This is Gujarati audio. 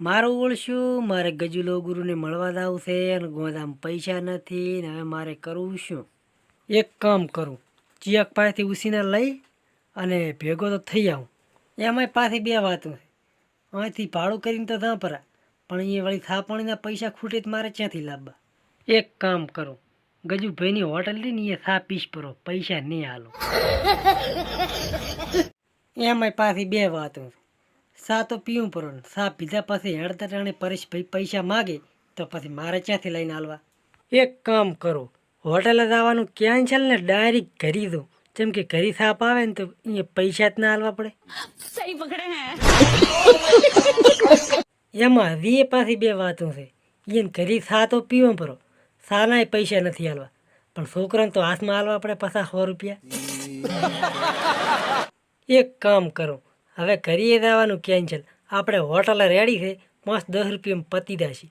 મારું ઓળશું મારે ગજુલો ગુરુને મળવા જવું છે અને ગોદામ પૈસા નથી ને હવે મારે કરવું શું? એક કામ કરું ચિયક પાસેથી ઉસીને લઈ અને ભેગો તો થઈ આવું. એમાંય પાછી બે વાતો છે. અહીંથી ભાડું કરીને તો ના પરા પણ એ વળી થાપણીના પૈસા ખૂટે તો મારે ક્યાંથી લાવવા? એક કામ કરું ગજુભાઈની હોટલ લઈને એ થા પીસ પરો પૈસા નહીં હાલો એમાંય પાછી બે વાતો છે. સા તો પીવું પડે ને સા પીધા પછી હેડતા ટાણે પરેશભાઈ પૈસા માગે તો પછી મારે ક્યાંથી લઈને હાલવા? એક કામ કરો હોટલે જવાનું કેન્સલ ને ડાયરેક્ટ કરી દઉં જેમ કે ઘરી સાપ આવે ને તો અહીંયા પૈસા જ ના હાલવા પડે. એમાં હજી એ પાછી બે વાતો છે. એને ઘરી સા તો પીવો પરો સાનાય પૈસા નથી હાલવા. પણ છોકરાને તો હાથમાં હાલવા પડે પાછા સો રૂપિયા. એક કામ કરો હવે કરીએ જવાનું કેન્સલ આપણે હોટલે રેડી છે મસ્ત દસ રૂપિયામાં પતી જશે.